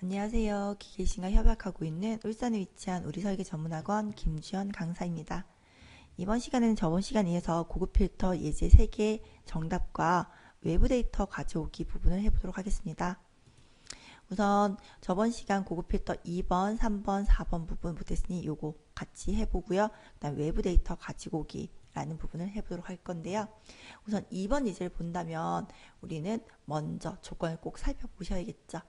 안녕하세요. 기계신과 협약하고 있는 울산에 위치한 우리 설계 전문학원 김주현 강사입니다. 이번 시간에는 저번 시간에 이어서 고급 필터 예제 3개 정답과 외부 데이터 가져오기 부분을 해보도록 하겠습니다. 우선 저번 시간 고급 필터 2번, 3번, 4번 부분 못했으니 요거 같이 해보고요. 그 다음 외부 데이터 가지고 오기 라는 부분을 해보도록 할 건데요. 우선 2번 예제를 본다면 우리는 먼저 조건을 꼭 살펴보셔야겠죠.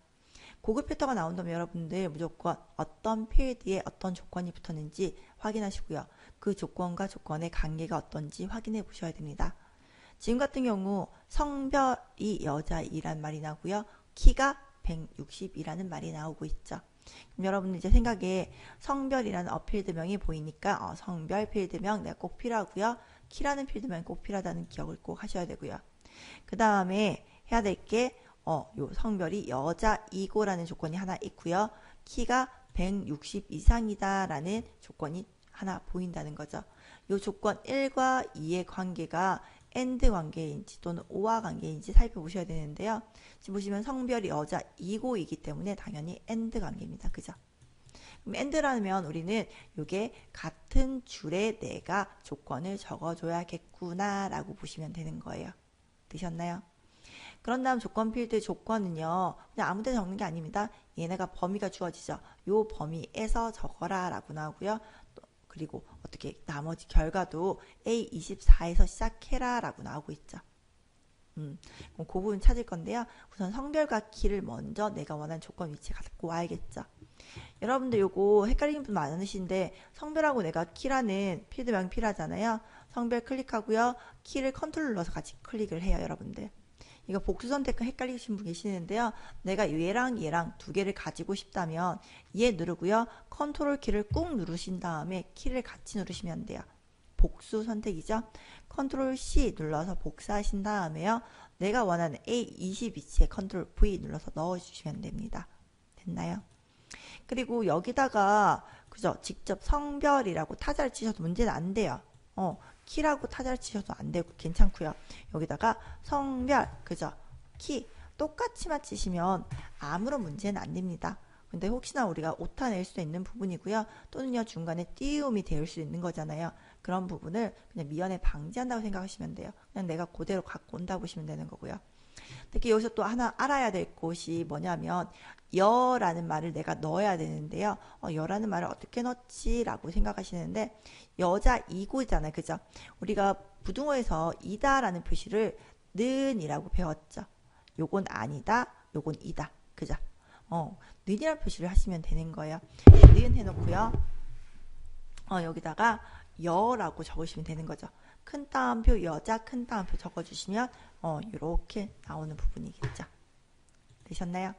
고급 필터가 나온다면 여러분들 무조건 어떤 필드에 어떤 조건이 붙었는지 확인하시고요. 그 조건과 조건의 관계가 어떤지 확인해 보셔야 됩니다. 지금 같은 경우 성별이 여자이란 말이 나고요. 키가 160이라는 말이 나오고 있죠. 그럼 여러분 이제 생각에 성별이라는 어 필드명이 보이니까 어, 성별 필드명 내가 꼭 필요하고요. 키라는 필드명이 꼭 필요하다는 기억을 꼭 하셔야 되고요. 그 다음에 해야 될 게 어, 요 성별이 여자이고라는 조건이 하나 있고요. 키가 160 이상이다라는 조건이 하나 보인다는 거죠. 요 조건 1과 2의 관계가 and 관계인지 또는 오와 관계인지 살펴보셔야 되는데요. 지금 보시면 성별이 여자 이고이기 때문에 당연히 and 관계입니다. 그죠? and라면 우리는 이게 같은 줄에 내가 조건을 적어줘야겠구나 라고 보시면 되는 거예요. 되셨나요? 그런 다음 조건 필드 조건은요. 그냥 아무 데 적는 게 아닙니다. 얘네가 범위가 주어지죠. 요 범위에서 적어라 라고 나오고요. 그리고 어떻게 나머지 결과도 A24에서 시작해라 라고 나오고 있죠. 음, 그 부분 찾을 건데요. 우선 성별과 키를 먼저 내가 원하는 조건 위치에 갖고 와야겠죠. 여러분들 요거 헷갈리는 분 많으신데 성별하고 내가 키라는 필드명이 필요하잖아요. 성별 클릭하고요. 키를 컨트롤 눌러서 같이 클릭을 해요. 여러분들. 이거 복수 선택과 헷갈리신 분 계시는데요. 내가 얘랑 얘랑 두 개를 가지고 싶다면 얘 누르고요. 컨트롤 키를 꾹 누르신 다음에 키를 같이 누르시면 돼요. 복수 선택이죠. 컨트롤 C 눌러서 복사하신 다음에요. 내가 원하는 A20 위치에 컨트롤 V 눌러서 넣어주시면 됩니다. 됐나요? 그리고 여기다가 그죠? 직접 성별이라고 타자를 치셔도 문제는 안 돼요. 어, 키라고 타자를 치셔도 안 되고 괜찮고요. 여기다가 성별, 그죠? 키 똑같이만 치시면 아무런 문제는 안 됩니다. 근데 혹시나 우리가 오타 낼 수도 있는 부분이고요. 또는요 중간에 띄움이 될수 있는 거잖아요. 그런 부분을 그냥 미연에 방지한다고 생각하시면 돼요. 그냥 내가 그대로 갖고 온다 보시면 되는 거고요. 특히 여기서 또 하나 알아야 될 것이 뭐냐면 여라는 말을 내가 넣어야 되는데요. 어, 여라는 말을 어떻게 넣지? 라고 생각하시는데 여자 이고잖아요. 그죠? 우리가 부등호에서 이다라는 표시를 는이라고 배웠죠. 요건 아니다. 요건 이다. 그죠? 어, 는이라는 표시를 하시면 되는 거예요. 는 해놓고요. 어, 여기다가 여라고 적으시면 되는 거죠. 큰 따옴표 여자 큰 따옴표 적어주시면 어, 이렇게 나오는 부분이겠죠. 되셨나요?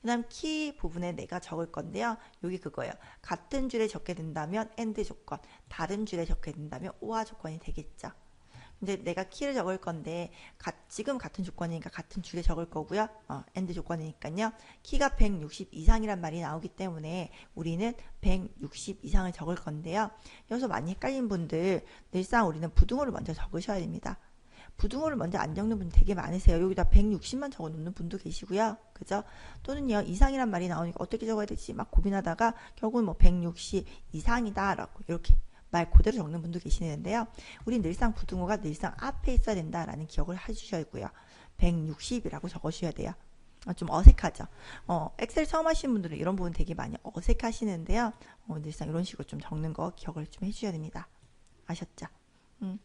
그 다음 키 부분에 내가 적을 건데요. 여기 그거예요. 같은 줄에 적게 된다면 and 조건, 다른 줄에 적게 된다면 오와 조건이 되겠죠. 이제 내가 키를 적을 건데 가, 지금 같은 조건이니까 같은 줄에 적을 거고요. 어, and 조건이니까요. 키가 160 이상이란 말이 나오기 때문에 우리는 160 이상을 적을 건데요. 여기서 많이 헷갈린 분들 늘상 우리는 부등호를 먼저 적으셔야 됩니다. 부등호를 먼저 안 적는 분 되게 많으세요. 여기다 160만 적어 놓는 분도 계시고요. 그죠? 또는요, 이상이란 말이 나오니까 어떻게 적어야 될지 막 고민하다가 결국은 뭐 160 이상이다 라고 이렇게 말 그대로 적는 분도 계시는데요. 우리 늘상 부등호가 늘상 앞에 있어야 된다라는 기억을 해주셔야 하고요. 160이라고 적어주셔야 돼요. 어, 좀 어색하죠. 어, 엑셀 처음 하시는 분들은 이런 부분 되게 많이 어색하시는데요. 어, 늘상 이런 식으로 좀 적는 거 기억을 좀 해주셔야 됩니다. 아셨죠? 음.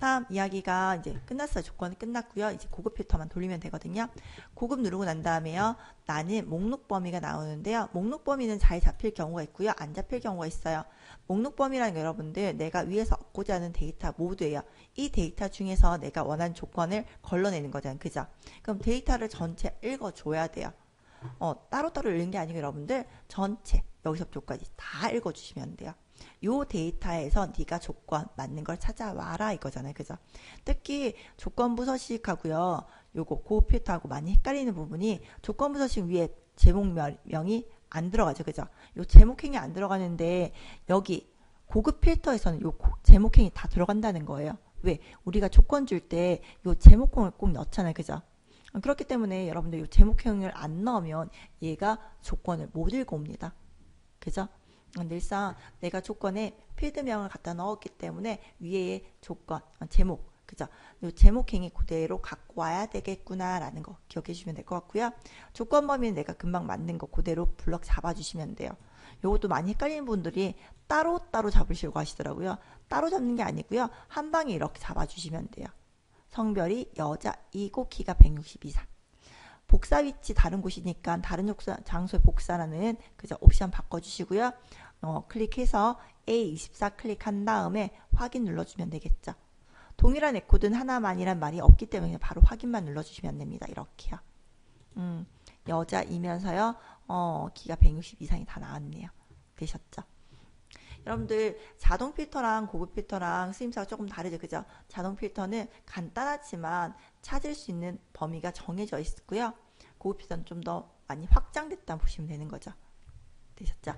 다음 이야기가 이제 끝났어요. 조건이 끝났고요. 이제 고급 필터만 돌리면 되거든요. 고급 누르고 난 다음에요. 나는 목록 범위가 나오는데요. 목록 범위는 잘 잡힐 경우가 있고요. 안 잡힐 경우가 있어요. 목록 범위라는 게 여러분들 내가 위에서 얻고자 하는 데이터 모두예요. 이 데이터 중에서 내가 원하는 조건을 걸러내는 거잖아요. 그죠? 그럼 데이터를 전체 읽어줘야 돼요. 어, 따로따로 읽는 게 아니고 여러분들 전체 여기서부터까지 다 읽어주시면 돼요. 요 데이터에서 네가 조건 맞는 걸 찾아와라 이거잖아요. 그죠? 특히 조건부 서식하고요. 요거 고필터하고 많이 헷갈리는 부분이 조건부 서식 위에 제목명이 안 들어가죠. 그죠? 요 제목행이 안 들어가는데 여기 고급 필터에서는 요 제목행이 다 들어간다는 거예요. 왜? 우리가 조건 줄 때 요 제목행을 꼭 넣잖아요. 그죠? 어, 그렇기 때문에 여러분들 이 제목형을 안 넣으면 얘가 조건을 못 읽어옵니다. 그죠? 어, 늘상 내가 조건에 필드명을 갖다 넣었기 때문에 위에 조건, 어, 제목, 그죠? 이 제목행이 그대로 갖고 와야 되겠구나라는 거 기억해 주시면 될 것 같고요. 조건 범위는 내가 금방 만든 거 그대로 블럭 잡아주시면 돼요. 요것도 많이 헷갈리는 분들이 따로따로 잡으시려고 하시더라고요. 따로 잡는 게 아니고요. 한 방에 이렇게 잡아주시면 돼요. 성별이 여자이고 키가 160 이상. 복사 위치 다른 곳이니까 다른 복사, 장소의 복사라는 그저 옵션 바꿔주시고요. 어, 클릭해서 A24 클릭한 다음에 확인 눌러주면 되겠죠. 동일한 에코드는 하나만이란 말이 없기 때문에 바로 확인만 눌러주시면 됩니다. 이렇게요. 음, 여자이면서요. 어, 키가 160 이상이 다 나왔네요. 되셨죠? 여러분들 자동 필터랑 고급 필터랑 쓰임새가 조금 다르죠. 그죠? 자동 필터는 간단하지만 찾을 수 있는 범위가 정해져 있고요. 고급 필터는 좀 더 많이 확장됐다 보시면 되는 거죠. 되셨죠?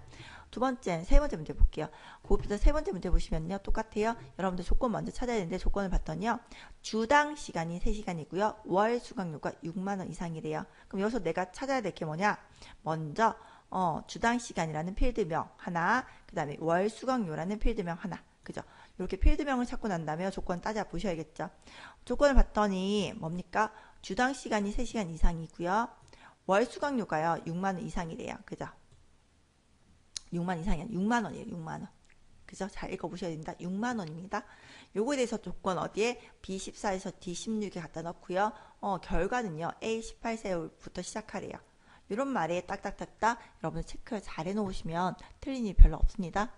두 번째, 세 번째 문제 볼게요. 고급 필터 세 번째 문제 보시면요. 똑같아요. 여러분들 조건 먼저 찾아야 되는데 조건을 봤더니요. 주당 시간이 3시간이고요. 월 수강료가 6만 원 이상이래요. 그럼 여기서 내가 찾아야 될 게 뭐냐? 먼저 어, 주당 시간이라는 필드명 하나, 그 다음에 월 수강료라는 필드명 하나. 그죠? 이렇게 필드명을 찾고 난 다음에 조건 따져 보셔야겠죠. 조건을 봤더니 뭡니까? 주당 시간이 3시간 이상이고요. 월 수강료가요. 6만 원 이상이래요. 그죠? 6만 이상이 아니라 6만 원이에요. 6만 원. 그죠? 잘 읽어 보셔야 됩니다. 6만 원입니다. 요거에 대해서 조건 어디에? B14에서 D16에 갖다 넣고요. 어, 결과는요. A18세부터 시작하래요. 이런 말에 딱딱딱딱 여러분 체크를 잘 해놓으시면 틀린 일 별로 없습니다.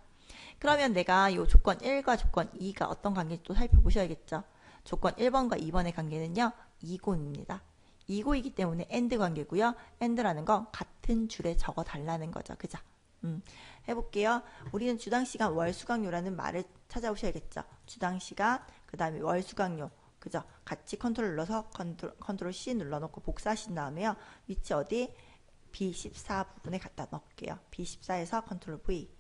그러면 내가 이 조건 1과 조건 2가 어떤 관계인지 또 살펴보셔야겠죠. 조건 1번과 2번의 관계는요. 이고입니다. 이고이기 때문에 엔드 관계고요. 엔드라는 건 같은 줄에 적어 달라는 거죠. 그죠? 음, 해볼게요. 우리는 주당 시간 월 수강료라는 말을 찾아오셔야겠죠. 주당 시간, 그 다음에 월 수강료, 그죠? 같이 컨트롤 눌러서 컨트롤, 컨트롤 C 눌러놓고 복사하신 다음에요. 위치 어디? B14 부분에 갖다 넣을게요. B14에서 컨트롤 V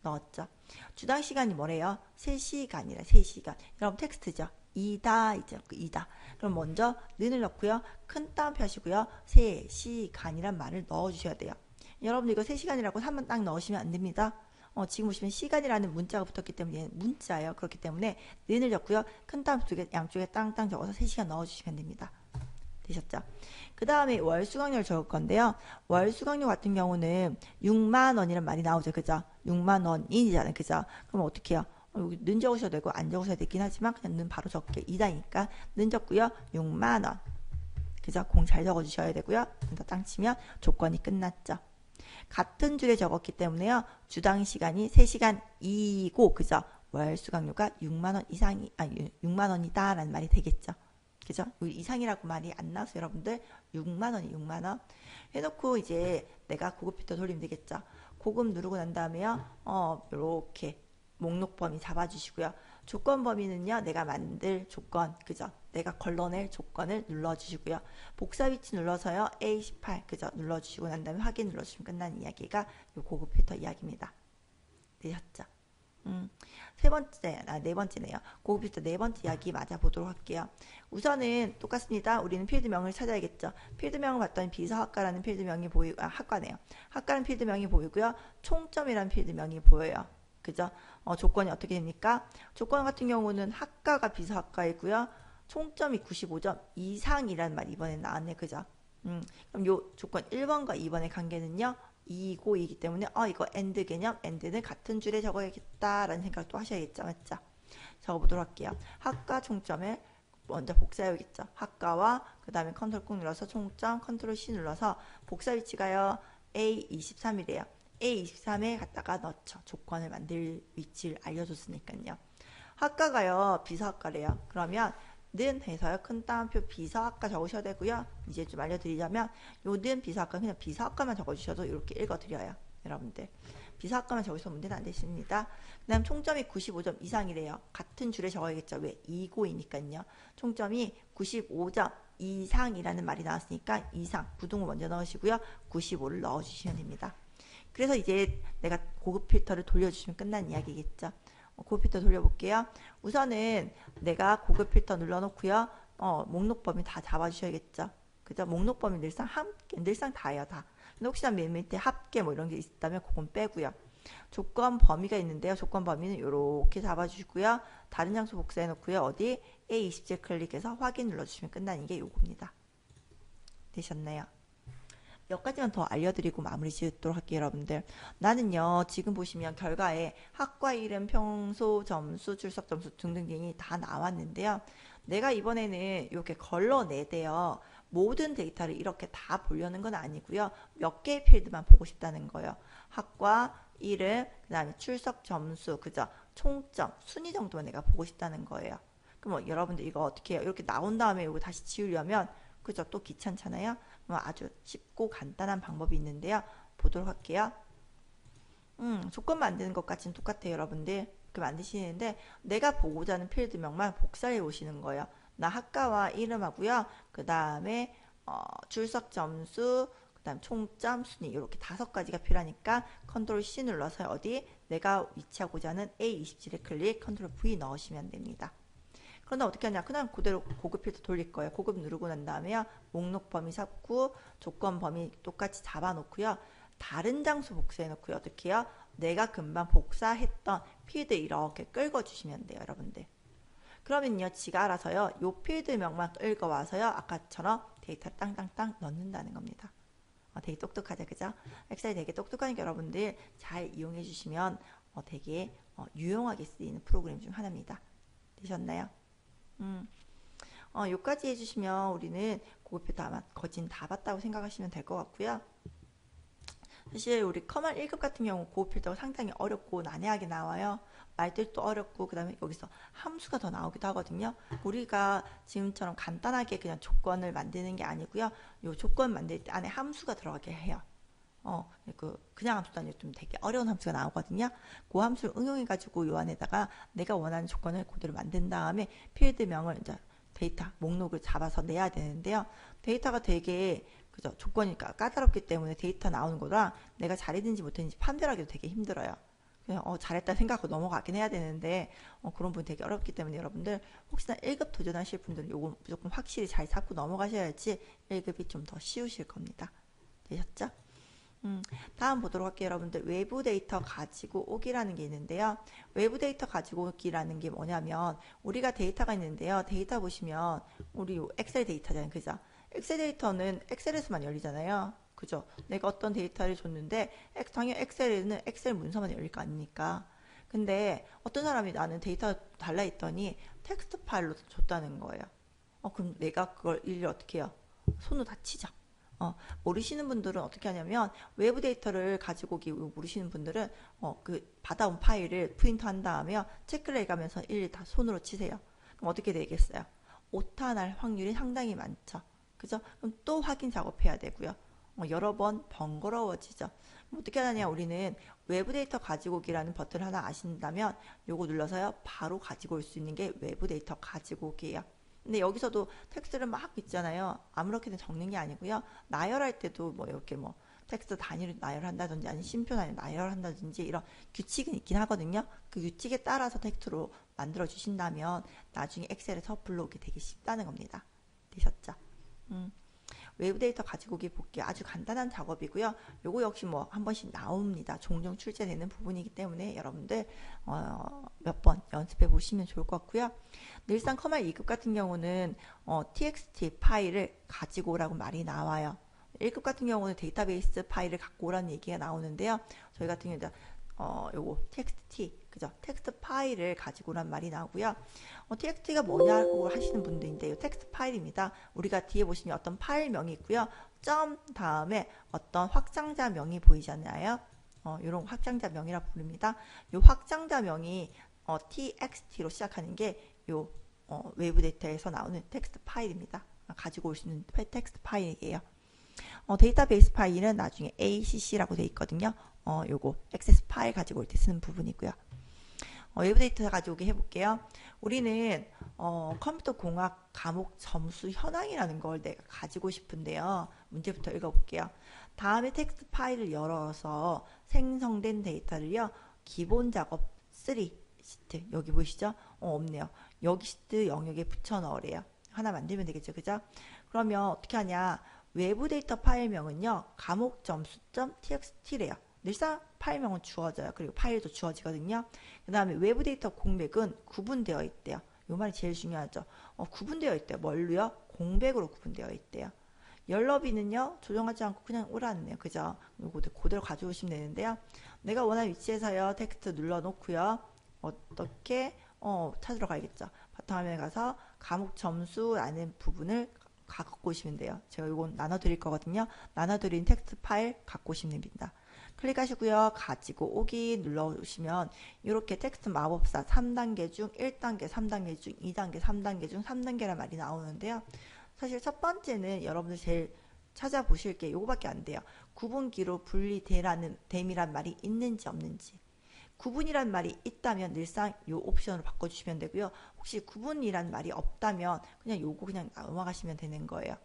넣었죠. 주당 시간이 뭐래요? 3시간이라 3시간. 여러분 텍스트죠. 이다 이제 그 이다. 그럼 먼저 는을 넣고요. 큰 따옴표 하시고요. 3시간이란 말을 넣어 주셔야 돼요. 여러분 이거 3시간이라고 한번 딱 넣으시면 안 됩니다. 어, 지금 보시면 시간이라는 문자가 붙었기 때문에 문자예요. 그렇기 때문에 는을 적고요. 큰 따옴표 두 개 양쪽에 땅땅 적어서 3시간 넣어 주시면 됩니다. 되셨죠? 그 다음에 월 수강료를 적을 건데요. 월 수강료 같은 경우는 6만 원이란 말이 나오죠. 그죠? 6만 원이잖아요. 그죠? 그럼 어떻게 해요? 어, 여기 는 적으셔도 되고 안 적으셔도 되긴 하지만 그냥 는 바로 적게 2다니까 는 적고요. 6만 원. 그죠? 공 잘 적어주셔야 되고요. 땅 치면 조건이 끝났죠. 같은 줄에 적었기 때문에요. 주당 시간이 3시간 이고 그죠? 월 수강료가 6만 원 이상이 아 6만 원이다라는 말이 되겠죠. 그죠? 이상이라고 말이 안 나와서 여러분들 6만 원이 6만 원 해놓고 이제 내가 고급 필터 돌리면 되겠죠. 고급 누르고 난 다음에요. 어 이렇게 목록 범위 잡아주시고요. 조건 범위는요. 내가 만들 조건 그죠? 내가 걸러낼 조건을 눌러주시고요. 복사 위치 눌러서요. A18 그죠? 눌러주시고 난 다음에 확인 눌러주시면 끝나는 이야기가 이 고급 필터 이야기입니다. 되셨죠? 음, 세 번째, 아, 네 번째네요. 고급 필터 네 번째 이야기 맞아보도록 할게요. 우선은 똑같습니다. 우리는 필드명을 찾아야겠죠. 필드명을 봤더니 비서학과라는 필드명이 보이, 아, 학과네요. 학과라는 필드명이 보이고요. 총점이라는 필드명이 보여요. 그죠? 어, 조건이 어떻게 됩니까? 조건 같은 경우는 학과가 비서학과이고요. 총점이 95점 이상이라는 말이 이번에 나왔네. 그죠? 음, 그럼 요 조건 1번과 2번의 관계는요. 이고이기 때문에 어 이거 엔드 개념 엔드는 같은 줄에 적어야겠다라는 생각도 하셔야겠죠. 맞죠? 적어보도록 할게요. 학과 총점을 먼저 복사해야겠죠. 학과와 그 다음에 컨트롤 꾹 눌러서 총점 컨트롤 C 눌러서 복사 위치가요. A23이래요. A23에 갖다가 넣죠. 조건을 만들 위치를 알려줬으니까요. 학과가요. 비서학과래요. 그러면 는 해서요. 큰 따옴표 비서학과 적으셔야 되고요. 이제 좀 알려드리자면 요는 비서학과 그냥 비서학과만 적어주셔도 이렇게 읽어드려요. 여러분들. 비서학과만 적으셔도 문제는 안 되십니다. 그 다음 총점이 95점 이상이래요. 같은 줄에 적어야겠죠. 왜? 이고이니까요. 총점이 95점 이상이라는 말이 나왔으니까 이상 부동을 먼저 넣으시고요. 95를 넣어주시면 됩니다. 그래서 이제 내가 고급 필터를 돌려주시면 끝난 이야기겠죠. 어, 고급 필터 돌려볼게요. 우선은 내가 고급 필터 눌러놓고요. 어, 목록 범위 다 잡아주셔야겠죠. 그죠? 목록 범위 늘상 함께 늘상 다예요 다. 근데 혹시나 맨 밑에 합계 뭐 이런 게 있다면 그건 빼고요. 조건 범위가 있는데요. 조건 범위는 이렇게 잡아주시고요. 다른 장소 복사해 놓고요. 어디 A27 클릭해서 확인 눌러주시면 끝나는 게 요겁니다. 되셨나요? 몇 가지만 더 알려드리고 마무리 지도록 할게요, 여러분들. 나는요, 지금 보시면 결과에 학과 이름, 평소 점수, 출석 점수 등등등이 다 나왔는데요. 내가 이번에는 이렇게 걸러내대요. 모든 데이터를 이렇게 다 보려는 건 아니고요. 몇 개의 필드만 보고 싶다는 거예요. 학과, 이름, 그 다음에 출석 점수, 그죠? 총점, 순위 정도만 내가 보고 싶다는 거예요. 그럼 뭐 여러분들 이거 어떻게 해요? 이렇게 나온 다음에 이거 다시 지우려면 그죠? 또 귀찮잖아요. 그럼 아주 쉽고 간단한 방법이 있는데요. 보도록 할게요. 음, 조건 만드는 것 같이는 똑같아요, 여러분들. 이렇게 만드시는데 내가 보고자 하는 필드명만 복사해 오시는 거예요. 나 학과와 이름하고요. 그 다음에 어, 출석 점수, 그 다음 총점, 순위 이렇게 다섯 가지가 필요하니까 컨트롤 C 눌러서 어디 내가 위치하고자 하는 A27에 클릭, 컨트롤 V 넣으시면 됩니다. 그런데 어떻게 하냐? 그냥 그대로 고급 필터 돌릴 거예요. 고급 누르고 난 다음에요 목록 범위 잡고 조건 범위 똑같이 잡아 놓고요. 다른 장소 복사해 놓고요. 어떻게 해요? 내가 금방 복사했던 필드 이렇게 끌고 주시면 돼요 여러분들. 그러면요 지가 알아서요 요 필드명만 끌고 와서요 아까처럼 데이터 땅땅땅 넣는다는 겁니다. 어, 되게 똑똑하죠 그죠? 엑셀이 되게 똑똑하니까 여러분들 잘 이용해 주시면 어, 되게 어, 유용하게 쓰이는 프로그램 중 하나입니다. 되셨나요? 음. 어, 요까지 해주시면 우리는 고급표 아마 거진 다 봤다고 생각하시면 될 것 같고요. 사실 우리 커먼 1급 같은 경우 고급 필터가 상당히 어렵고 난해하게 나와요. 말들도 어렵고 그 다음에 여기서 함수가 더 나오기도 하거든요. 우리가 지금처럼 간단하게 그냥 조건을 만드는 게 아니고요. 요 조건 만들 때 안에 함수가 들어가게 해요. 어, 그 그냥 함수도 아니고 좀 되게 어려운 함수가 나오거든요. 그 함수를 응용해 가지고 요 안에다가 내가 원하는 조건을 그대로 만든 다음에 필드명을 이제 데이터 목록을 잡아서 내야 되는데요. 데이터가 되게 그죠 조건이니까 까다롭기 때문에 데이터 나오는 거랑 내가 잘했는지 못했는지 판별하기도 되게 힘들어요. 그냥 어 잘했다 생각하고 넘어가긴 해야 되는데 어, 그런 부분 되게 어렵기 때문에 여러분들 혹시나 1급 도전하실 분들은 요거 무조건 확실히 잘 잡고 넘어가셔야지 1급이 좀 더 쉬우실 겁니다. 되셨죠? 음, 다음 보도록 할게요. 여러분들 외부 데이터 가지고 오기라는 게 있는데요. 외부 데이터 가지고 오기라는 게 뭐냐면 우리가 데이터가 있는데요. 데이터 보시면 우리 엑셀 데이터잖아요. 그죠? 엑셀 데이터는 엑셀에서만 열리잖아요. 그죠? 내가 어떤 데이터를 줬는데 당연히 엑셀에는 엑셀 문서만 열릴 거 아닙니까? 근데 어떤 사람이 나는 데이터 달라 했더니 텍스트 파일로 줬다는 거예요. 어, 그럼 내가 그걸 일일이 어떻게 해요? 손으로 다 치자. 어, 모르시는 분들은 어떻게 하냐면 외부 데이터를 가지고 오기 모르시는 분들은 어, 그 받아온 파일을 프린트한 다음에 체크를 해가면서 일일이 다 손으로 치세요. 그럼 어떻게 되겠어요? 오타 날 확률이 상당히 많죠. 그죠? 그럼 또 확인 작업해야 되고요. 어, 여러 번 번거로워지죠. 어떻게 하냐 우리는 외부 데이터 가지고 오기라는 버튼을 하나 아신다면 요거 눌러서요 바로 가지고 올 수 있는 게 외부 데이터 가지고 오기예요. 근데 여기서도 텍스트를 막 있잖아요. 아무렇게나 적는 게 아니고요. 나열할 때도 뭐 이렇게 뭐 텍스트 단위로 나열한다든지 아니 심표 단위 나열한다든지 이런 규칙은 있긴 하거든요. 그 규칙에 따라서 텍스트로 만들어 주신다면 나중에 엑셀에서 불러오기 되게 쉽다는 겁니다. 되셨죠? 음. 외부 데이터 가지고 오기 복귀 아주 간단한 작업이고요. 요거 역시 뭐 한 번씩 나옵니다. 종종 출제되는 부분이기 때문에 여러분들 어, 몇 번 연습해 보시면 좋을 것 같고요. 늘상 커말 2급 같은 경우는 어, txt 파일을 가지고 오라고 말이 나와요. 1급 같은 경우는 데이터베이스 파일을 갖고 오라는 얘기가 나오는데요. 저희 같은 경우는 어, 요거 txt 그죠? 텍스트 파일을 가지고 오란 말이 나오고요. 어, txt가 뭐냐고 하시는 분들인데요. 텍스트 파일입니다. 우리가 뒤에 보시면 어떤 파일명이 있고요. 점 다음에 어떤 확장자 명이 보이잖아요. 어, 이런 확장자 명이라 부릅니다. 이 확장자 명이 어, txt로 시작하는 게요 어, 외부 데이터에서 나오는 텍스트 파일입니다. 가지고 올 수 있는 텍스트 파일이에요. 어, 데이터베이스 파일은 나중에 ACC라고 되어 있거든요. 어, 요거 액세스 파일 가지고 올 때 쓰는 부분이고요. 어, 외부 데이터 가져오게 해볼게요. 우리는 어, 컴퓨터 공학 과목 점수 현황이라는 걸 내가 가지고 싶은데요. 문제부터 읽어볼게요. 다음에 텍스트 파일을 열어서 생성된 데이터를요. 기본 작업 3 시트 여기 보이시죠? 어, 없네요. 여기 시트 영역에 붙여 넣으래요. 하나 만들면 되겠죠. 그죠? 그러면 어떻게 하냐? 외부 데이터 파일명은요. 감옥점수.txt래요. 늘상 파일명은 주어져요. 그리고 파일도 주어지거든요. 그 다음에 외부 데이터 공백은 구분되어 있대요. 요 말이 제일 중요하죠. 어, 구분되어 있대요. 뭘로요? 공백으로 구분되어 있대요. 열너비는요 조정하지 않고 그냥 오라는데요 그죠 요거 그대로 가져오시면 되는데요 내가 원하는 위치에서요 텍스트 눌러 놓고요 어떻게 어 찾으러 가야겠죠 바탕화면에 가서 과목 점수라는 부분을 갖고 오시면 돼요 제가 요건 나눠 드릴 거거든요 나눠 드린 텍스트 파일 갖고 오시면 됩니다 클릭하시고요. 가지고 오기 눌러주시면 이렇게 텍스트 마법사 3단계 중 1단계, 3단계 중 2단계, 3단계 중 3단계란 말이 나오는데요. 사실 첫 번째는 여러분들 제일 찾아보실 게 요거밖에 안 돼요. 구분기로 분리되라는 됨이란 말이 있는지 없는지. 구분이란 말이 있다면 늘상 요 옵션으로 바꿔주시면 되고요. 혹시 구분이란 말이 없다면 그냥 요거 그냥 넘어가시면 되는 거예요.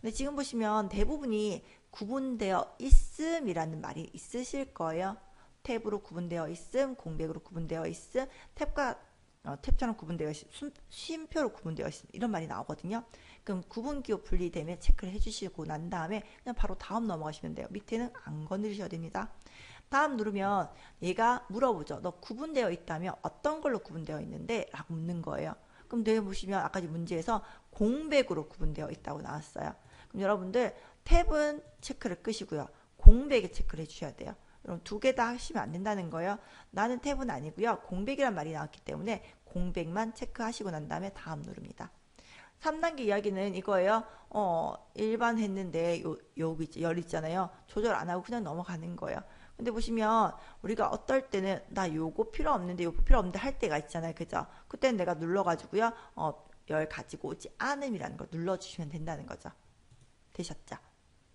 근데 지금 보시면 대부분이 구분되어 있음이라는 말이 있으실 거예요. 탭으로 구분되어 있음, 공백으로 구분되어 있음, 탭과 어, 탭처럼 구분되어 있음, 쉼표로 구분되어 있음 이런 말이 나오거든요. 그럼 구분기호 분리됨에 체크를 해주시고 난 다음에 그냥 바로 다음 넘어가시면 돼요. 밑에는 안 건드리셔야 됩니다. 다음 누르면 얘가 물어보죠. 너 구분되어 있다면 어떤 걸로 구분되어 있는데? 라고 묻는 거예요. 그럼 내가 보시면 아까 문제에서 공백으로 구분되어 있다고 나왔어요. 그럼 여러분들 탭은 체크를 끄시고요. 공백에 체크를 해주셔야 돼요. 그럼 두 개 다 하시면 안 된다는 거예요. 나는 탭은 아니고요. 공백이란 말이 나왔기 때문에 공백만 체크하시고 난 다음에 다음 누릅니다. 3단계 이야기는 이거예요. 어, 일반 했는데 요, 여기 열 있잖아요. 조절 안 하고 그냥 넘어가는 거예요. 근데 보시면 우리가 어떨 때는 나 요거 필요 없는데 요거 필요 없는데 할 때가 있잖아요. 그죠? 그때는 내가 눌러가지고요. 어, 열 가지고 오지 않음이라는 걸 눌러주시면 된다는 거죠. 되셨죠?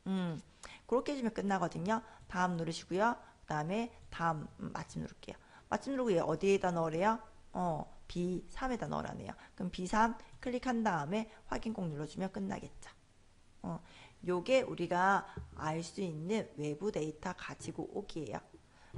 음, 그렇게 해주면 끝나거든요. 다음 누르시고요. 그 다음에 다음 음, 마침 누를게요. 마침 누르고 얘 어디에다 넣으래요? 어, B3에다 넣으라네요. 그럼 B3 클릭한 다음에 확인 꼭 눌러주면 끝나겠죠. 어, 요게 우리가 알 수 있는 외부 데이터 가지고 오기예요.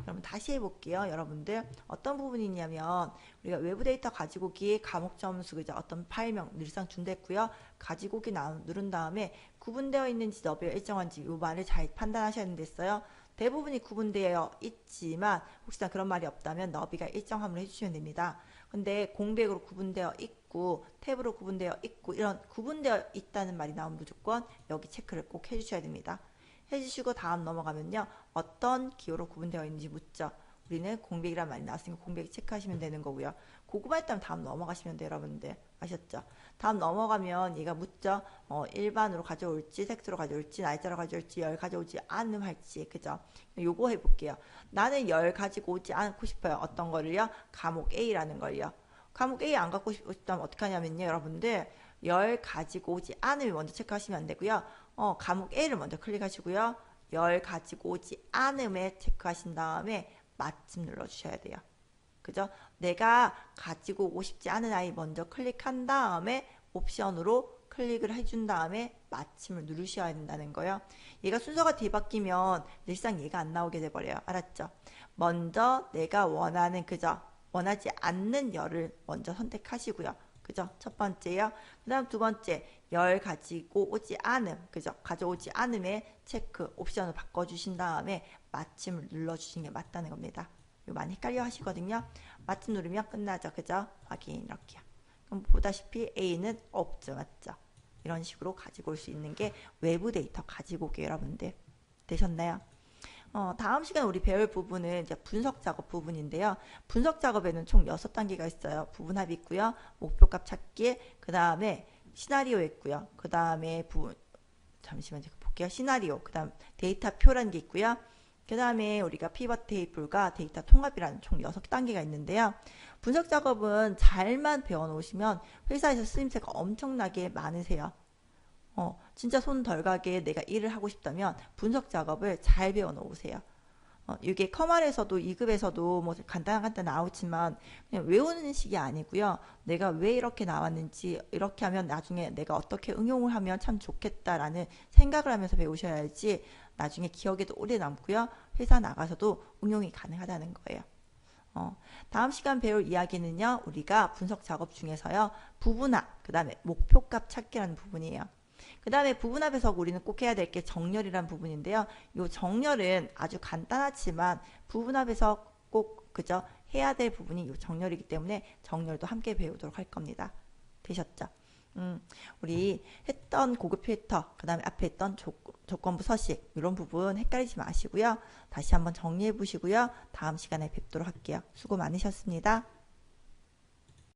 그럼 다시 해볼게요. 여러분들 어떤 부분이 있냐면 우리가 외부 데이터 가지고 오기에 과목 점수 그죠? 어떤 파일명 늘상 준댔고요. 가지고 오기 누른 다음에 구분되어 있는지 너비가 일정한지 이 말을 잘 판단하셔야 되는데요. 대부분이 구분되어 있지만 혹시나 그런 말이 없다면 너비가 일정함을 해주시면 됩니다. 근데 공백으로 구분되어 있고 탭으로 구분되어 있고 이런 구분되어 있다는 말이 나오면 무조건 여기 체크를 꼭 해주셔야 됩니다. 해주시고 다음 넘어가면요. 어떤 기호로 구분되어 있는지 묻죠. 우리는 공백이란 말이 나왔으니까 공백 체크하시면 되는 거고요. 고구마 있다면 다음 넘어가시면 돼요, 여러분들. 아셨죠? 다음 넘어가면 얘가 묻죠. 어, 일반으로 가져올지, 섹스로 가져올지, 날짜로 가져올지, 열 가져오지 않음 할지, 그죠? 요거 해볼게요. 나는 열 가지고 오지 않고 싶어요. 어떤 거를요? 과목 A라는 걸요. 과목 A 안 갖고 싶다면 어떻게 하냐면요, 여러분들. 열 가지고 오지 않음을 먼저 체크하시면 안 되고요. 어, 과목 A를 먼저 클릭하시고요. 열 가지고 오지 않음에 체크하신 다음에 마침 눌러주셔야 돼요. 그죠? 내가 가지고 오고 싶지 않은 아이 먼저 클릭한 다음에 옵션으로 클릭을 해준 다음에 마침을 누르셔야 된다는 거예요. 얘가 순서가 뒤바뀌면 늘상 얘가 안 나오게 돼버려요. 알았죠? 먼저 내가 원하는 그죠? 원하지 않는 열을 먼저 선택하시고요. 그죠? 첫 번째요. 그 다음 두 번째, 열 가지고 오지 않음. 그죠? 가져오지 않음에 체크, 옵션을 바꿔주신 다음에 마침을 눌러주시는 게 맞다는 겁니다. 이거 많이 헷갈려 하시거든요. 마침 누르면 끝나죠. 그죠? 확인 이렇게요. 그럼 보다시피 A는 없죠. 맞죠? 이런 식으로 가지고 올 수 있는 게 외부 데이터 가지고 오게 여러분들 되셨나요? 어, 다음 시간 우리 배울 부분은 이제 분석 작업 부분인데요. 분석 작업에는 총 6단계가 있어요. 부분 합이 있고요. 목표값 찾기, 그 다음에 시나리오 있고요. 그 다음에 부분, 잠시만 제가 볼게요. 시나리오, 그 다음 데이터 표라는 게 있고요. 그 다음에 우리가 피벗 테이블과 데이터 통합이라는 총 6단계가 있는데요. 분석 작업은 잘만 배워놓으시면 회사에서 쓰임새가 엄청나게 많으세요. 어, 진짜 손 덜 가게 내가 일을 하고 싶다면 분석 작업을 잘 배워 놓으세요. 어, 이게 커말에서도 2급에서도 뭐 간단한 간단 나오지만 그냥 외우는 식이 아니고요. 내가 왜 이렇게 나왔는지 이렇게 하면 나중에 내가 어떻게 응용을 하면 참 좋겠다라는 생각을 하면서 배우셔야지 나중에 기억에도 오래 남고요. 회사 나가서도 응용이 가능하다는 거예요. 어, 다음 시간 배울 이야기는요. 우리가 분석 작업 중에서요. 부분화, 그 다음에 목표값 찾기라는 부분이에요. 그 다음에 부분합 해석 우리는 꼭 해야 될 게 정렬이란 부분인데요. 이 정렬은 아주 간단하지만 부분합 해석 꼭 그죠? 해야 될 부분이 이 정렬이기 때문에 정렬도 함께 배우도록 할 겁니다. 되셨죠? 음, 우리 했던 고급 필터, 그 다음에 앞에 했던 조, 조건부 서식, 이런 부분 헷갈리지 마시고요. 다시 한번 정리해 보시고요. 다음 시간에 뵙도록 할게요. 수고 많으셨습니다.